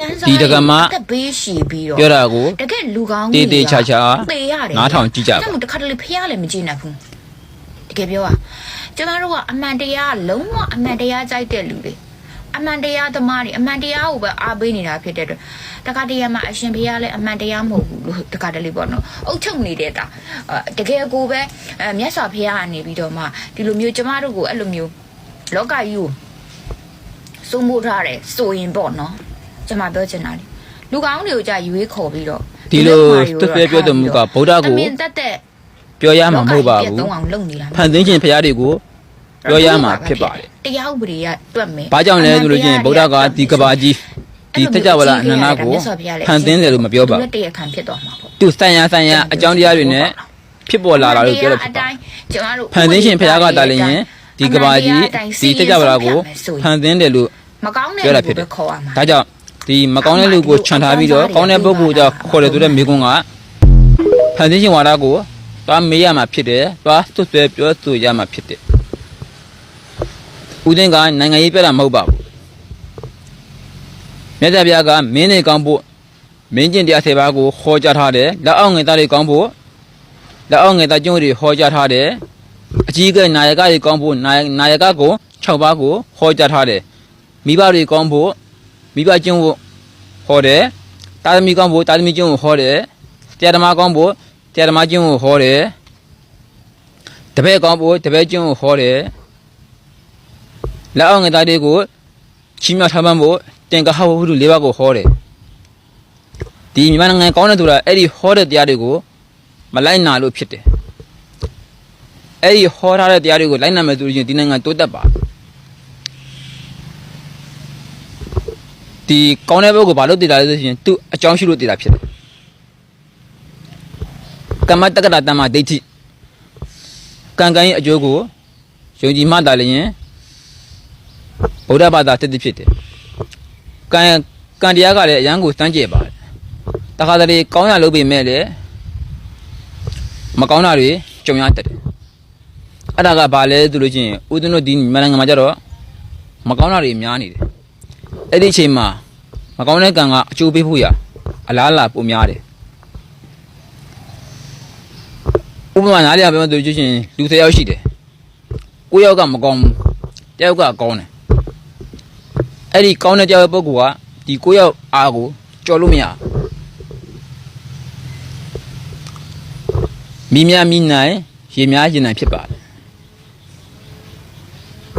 တန်းစားဒီတက္ကမတက်ဘေးရှည်ပြီးတော့ပြောတာကိုတကယ်လူကောင်းတေးသေးချာချာသေရတယ်နားထောင်ကြည့်ကြပါအဲ့ဒါမို့တစ်ခါတလေဖះလည်းမကြည့်နိုင်ဘူးတကယ်ပြောอ่ะကျမတို့ကအမှန်တရားလုံးဝအမှန်တရားကြိုက်တဲ့လူတွေအမှန်တရားသမားတွေအမှန်တရားကိုပဲအားပေးနေတာဖြစ်တဲ့အတွက်တခါတရံမှာအရှင်ဖះလည်းအမှန်တရားမဟုတ်ဘူးလို့တခါတလေပေါ့နော်အုတ်ချုပ်နေတဲ့တာအဲတကယ်ကိုပဲအဲမြတ်စွာဘုရားကနေပြီးတော့မှဒီလိုမျိုးကျမတို့ကိုအဲ့လိုမျိုးလောကကြီးကိုစိုးမိုးထားတယ်ဆိုရင်ပေါ့နော် ကျမပြောချင်တာလေလူကောင်းတွေကိုကြာရွေးခေါ်ပြီးတော့ဒီလိုတွတ်တွဲပြောတော်မူကဗုဒ္ဓကိုအမြင်တက်တဲ့ပြောရမှာမဟုတ်ပါလောကကြီးဘူးပြတ်သုံးအောင်လုပ်နေတာဖန်ဆင်းခြင်းဖရာတွေကိုပြောရမှာဖြစ်ပါတယ်တရားဥပဒေကတွက်မယ်။ဘာကြောင့်လဲဆိုလို့ချင်းဗုဒ္ဓကဒီကဘာကြီးဒီတကြဝဠာအနန္တကိုဖန်ဆင်းတယ်လို့မပြောပါသူဘူးလည်းတရားခံဖြစ်သွားမှာပေါ့။သူစံရစံရအကြောင်းတရားတွေနဲ့ဖြစ်ပေါ်လာတာလို့ပြောလို့ဖြစ်ပါကျမတို့ဖန်ဆင်းခြင်းဖရာကတားလည်းရင်ဒီကဘာကြီးဒီတကြဝဠာကိုဖန်ဆင်းတယ်လို့မကောင်းတဲ့ပြောလူတာဖြစ်တယ်ကိုပဲခေါ်ရမှာဒါကြောင့် ဒီမကောင်းတဲ့လူကိုခြံထားပြီးတော့ကောင်းတဲ့ပုဂ္ဂိုလ်ကြောင့်ခေါ်တယ်ဆိုတဲ့မိကွန်းကဖန်ဆင်းခြင်းဝါဒကိုသွားမေးရမှာဖြစ်တယ်။သွားသွတ်သွဲပြောဆိုရမှာဖြစ်တယ်။ဦးသိန်းကနိုင်ငံရေးပြတာမဟုတ်ပါဘူး။မြတ်စွာဘုရားကမင်းတွေကောင်းဖို့မင်းကျင့်တရား၁၀ပါးကိုဟောကြားထားတယ်။လက်အောက်ငယ်သားတွေကောင်းဖို့လက်အောက်ငယ်သားကျုံးတွေဟောကြားထားတယ်။အကြီးကဲနာယကတွေကောင်းဖို့နာယနာယကကို6ပါးကိုဟောကြားထားတယ်။မိဘတွေကောင်းဖို့ မိဘကျင့်ဖို့ဟောတယ်။တာသမီကောင်းဖို့တာသမီကျင့်ဖို့ဟောတယ်။တရားဓမ္မကောင်းဖို့တရားဓမ္မကျင့်ဖို့ဟောတယ်။တပည့်ကောင်းဖို့တပည့်ကျင့်ဖို့ဟောတယ်။လက်အောက်ငယ်သားတွေကိုချီးမြှောက်ထားမှဖို့တင်ကဟဝဟုလေးပါးကိုဟောတယ်။ဒီမြန်မာနိုင်ငံကောင်းတဲ့သူကအဲ့ဒီဟောတဲ့တရားတွေကိုမလိုက်နာလို့ဖြစ်တယ်။အဲ့ဒီဟောထားတဲ့တရားတွေကိုလိုက်နာမယ်ဆိုလို့ရှိရင်ဒီနိုင်ငံတိုးတက်ပါ ဒီကောင်းတဲ့ဘက်ကိုဘာလို့တည်တာလဲဆိုရင်သူအကြောင်းရှိလို့တည်တာဖြစ်တယ်ကမ္မတက္ကတာတမ္မာဒိဋ္ဌိကံကံရဲ့အကျိုးကိုယုံကြည်မှသာလျှင်ဗုဒ္ဓဘာသာတည်တည်ဖြစ်တယ်ကံကံတရားကလည်းအရန်ကိုစမ်းကြယ်ပါတယ်တခါတလေကောင်းရလုပ်ပေမဲ့လည်းမကောင်းတာတွေကြုံရတတ်တယ်အဲ့ဒါကဘာလဲဆိုလို့ချင်းဦးဇင်းတို့ဒီမြန်မာနိုင်ငံမှာကြတော့မကောင်းတာတွေများနေတယ် အဲ့ဒီအချိန်မှာမကောင်းတဲ့ကံကအကျိုးပေးဖို့ရအလားအလာပုံများတယ်ဥပမာနားလည်ပြောမှဆိုချင်းလူ၁၀ယောက်ရှိတယ်ကိုယောက်ကမကောင်းဘူးတယောက်ကကောင်းတယ်အဲ့ဒီကောင်းတဲ့တယောက်ရဲ့ပုဂ္ဂိုလ်ကဒီကိုယောက်အားကိုကြော်လို့မရမိများမိနိုင်ရေများရင်နိုင်ဖြစ်ပါတယ်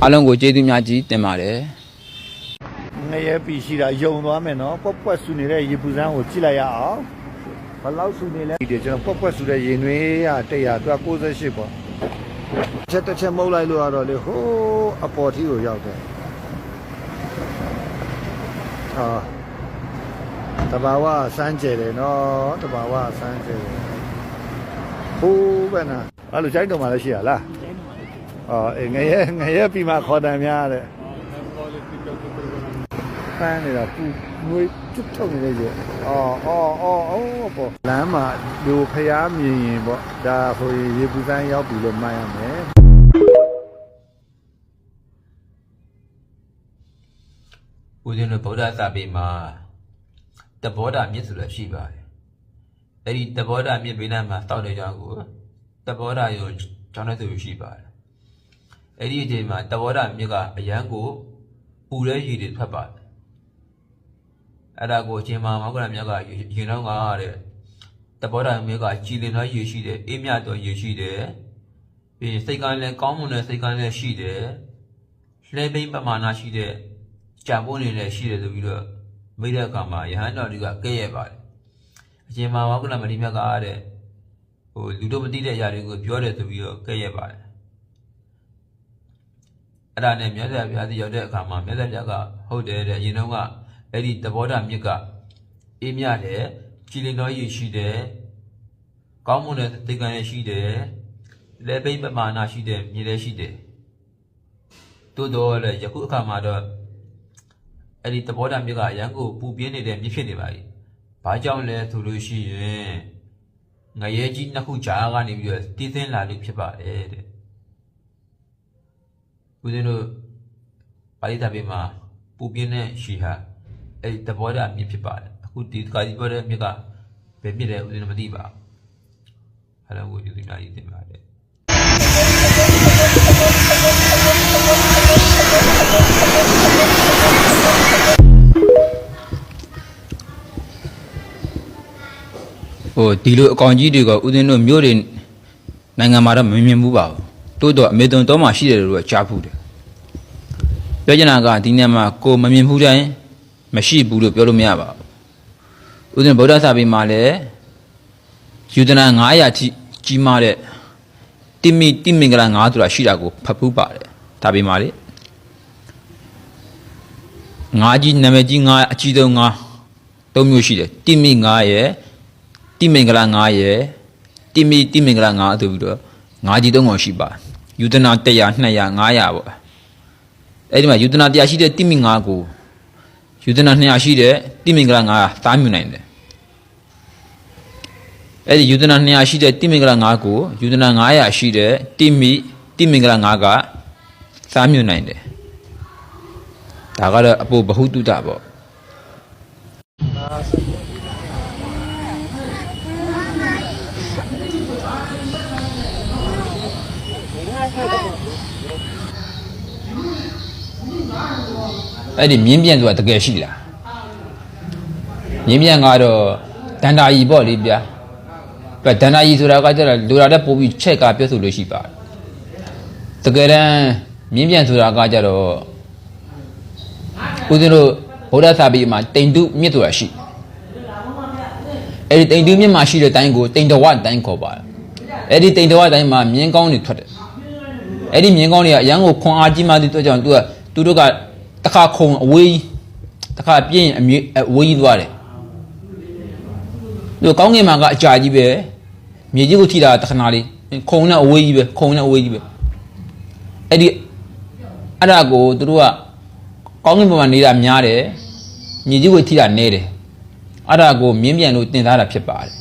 အားလုံးကိုကျေးဇူးများကြီးတင်ပါတယ် ငရဲပီရှိတာယုံသွားမယ်နော်ပွက်ပွက်ဆူနေတဲ့ရေပူစမ်းကိုကြည့်လိုက်ရအောင်ဘယ်လောက်ဆူနေလဲဒီကျွန်တော်ပွက်ပွက်ဆူတဲ့ရေနွေးရ100သူက68ပေါ့ချက်တစ်ချက်မုတ်လိုက်လို့ရတော့လေဟိုးအပေါ်ထီကိုရောက်တယ်ဟာတဘာဝစမ်းကြယ်တယ်နော်တဘာဝစမ်းကြယ်တယ်ဟိုးပဲနာအဲ့လိုကြိုက်တော့မှလည်းရှိရလားအော်အေးငရဲငရဲပြီးမှခေါ်တယ်များတဲ့ ပန်းနေတာပူငွေကျွတ်ထုတ်နေတဲ့ကြီးအော်အော်အော်အော်ပေါ့လမ်းမှာလူဖျားမြင်ရင်ပေါ့ဒါဟိုရေပူစမ်းရောက်ပြီလို့မှတ်ရမယ်ဦးဇင်းတို့ဗုဒ္ဓစာပေမှာတဘောဓမြစ်ဆိုတာရှိပါတယ်။အဲ့ဒီတဘောဓမြစ်ဘေးနားမှာတောက်တဲ့ကြောင့်ကိုတဘောဓရောကျောင်းတဲ့သူရှိပါတယ်။အဲ့ဒီအချိန်မှာတဘောဓမြစ်ကအရန်ကိုပူတဲ့ရည်တွေထွက်ပါတယ်။ အဲ့ဒါကိုအချိန်မှာမောက္ကလမြတ်ကရင်တော့ကတဲ့တဘောဓမြစ်ကကြည်လင်သောရည်ရှိတယ်အေးမြတ်သောရည်ရှိတယ်။ပြီးရင်စိတ်ကလည်းကောင်းမွန်တဲ့စိတ်ကလည်းရှိတယ်။လဲပိပမာဏရှိတဲ့ကြာပိုးနေလည်းရှိတယ်ဆိုပြီးတော့မိတဲ့အခါမှာယဟန်တော်တွေကကဲ့ရဲ့ပါတယ်အရှင်မာဝကုလမဏိမြတ်ကတဲ့ဟိုလူတို့မသိတဲ့အရာတွေကိုပြောတယ်ဆိုပြီးတော့ကဲ့ရဲ့ပါတယ်အဲ့ဒါနဲ့မြတ်စွာဘုရားစီရောက်တဲ့အခါမှာမြတ်စွာဘုရားကဟုတ်တယ်တဲ့ရင်တော့က အဲ့ဒီသဘောဓမြစ်ကအေးမြတယ်ကြည်လင်တော်ရည်ရှိတယ်ကောင်းမွန်တဲ့သိက္ခာရရှိတယ်လက်ပိပမာဏရှိတယ်မြေလည်းရှိတယ်တိုးတော့လည်းယခုအခါမှာတော့အဲ့ဒီသဘောဓာတ်မြစ်ကအရန်ကိုပူပြင်းနေတဲ့မြစ်ဖြစ်နေပါ යි ။ဘာကြောင့်လဲဆိုလို့ရှိရင်ငရဲကြီးနှစ်ခုကြားကနေပြီးတော့တည်သင်းလာလို့ဖြစ်ပါတယ်တဲ့။ဦးဇင်းတို့ပါဠိတော်ပေမှာပူပြင်းတဲ့ရှီဟာ အဲ့ဒီသဘောတရားမြစ်ဖြစ်ပါတယ်အခုဒီကာကြီးပြောတဲ့မြစ်ကဘယ်မြစ်လဲဦးဇင်းတို့မသိပါဘူးအဲ့ဒါကိုယူသိများကြီးသိပါတယ်ဟိုဒီလိုအကောင်ကြီးတွေကဦးဇင်းတို့မြို့တွေနိုင်ငံမှာတော့မမြင်ဘူးပါဘူးတိုးတော့အမေသွန်တော့မှရှိတယ်လို့တော့ကြားဘူးတယ်ပြောချင်တာကဒီနေ့မှာကိုမမြင်ဘူးတိုင်း မရှိဘူးလို့ပြောလို့မရပါဘူးဦးဇင်းဗုဒ္ဓစာပေမှာလည်းယူဒနာ900ထိကြီးမားတဲ့တိမိတိမင်္ဂလာ9ဆိုတာရှိတာကိုဖတ်ဖူးပါတယ်ဒါပေမဲ့လေငါးကြီးနာမည်ကြီးငါးအကြီးဆုံးငါးသုံးမျိုးရှိတယ်တိမိ9ရဲ့တိမင်္ဂလာ9ရယ်တိမိတိမင်္ဂလာ9ဆိုပြီးတော့9ကြီးသုံးကောင်ရှိပါယူဒနာ100 200 900ပေါ့အဲ့ဒီမှာယူဒနာ100ရှိတဲ့တိမိ9ကို ယူဒနာ200ရှိတဲ့တိမင်္ဂလာ9သားမြူနိုင်တယ်အဲ့ဒီယူဒနာ200ရှိတဲ့တိမင်္ဂလာ9ကိုယူဒနာ900ရှိတဲ့တိမိတိမင်္ဂလာ9ကသားမြူနိုင်တယ်ဒါကတော့အဖို့ဘ ഹു တုတပေါ့ အဲ့ဒီမြင်းပြန်ဆိုတာတကယ်ရှိလားမြင်းပြန်ကတော့ဒန္တာကြီးပေါ့လေဗျာပြဒန္တာကြီးဆိုတာကကျတော့လူလာတဲ့ပို့ပြီးချက်ကပြောဆိုလို့ရှိပါတယ်တကယ်တမ်းမြင်းပြန်ဆိုတာကကျတော့ဦးဇင်းတို့ဗုဒ္ဓသာပေမှာတိန်တုမြစ်ဆိုတာရှိအဲ့ဒီတိန်တုမြစ်မှာရှိတဲ့တိုင်းကိုတိန်တဝတိုင်းခေါ်ပါတယ်အဲ့ဒီတိန်တဝတိုင်းမှာမြင်းကောင်းတွေထွက်တယ်အဲ့ဒီမြင်းကောင်းတွေကအရန်ကိုခွန်အားကြီးမှသည့်အတွက်ကြောင့်သူကသူတို့ကတစ် ခါခုံအဝေးကြီးတစ်ခါပြင်းရင်အမြေအဝေးကြီးသွားတယ်သူကောင်းငင်မှာကအကြာကြီးပဲမြေကြီးကိုထိတာတခဏလေးခုံနဲ့အဝေးကြီးပဲခုံနဲ့အဝေးကြီးပဲအဲ့ဒီအဲ့ဒါကိုသူတို့ကကောင်းငင်ပေါ်မှာနေတာများတယ်မြေကြီးကိုထိတာနဲတယ်အဲ့ဒါကိုမြင်းပြန်လို့တင်ထားတာဖြစ်ပါတယ်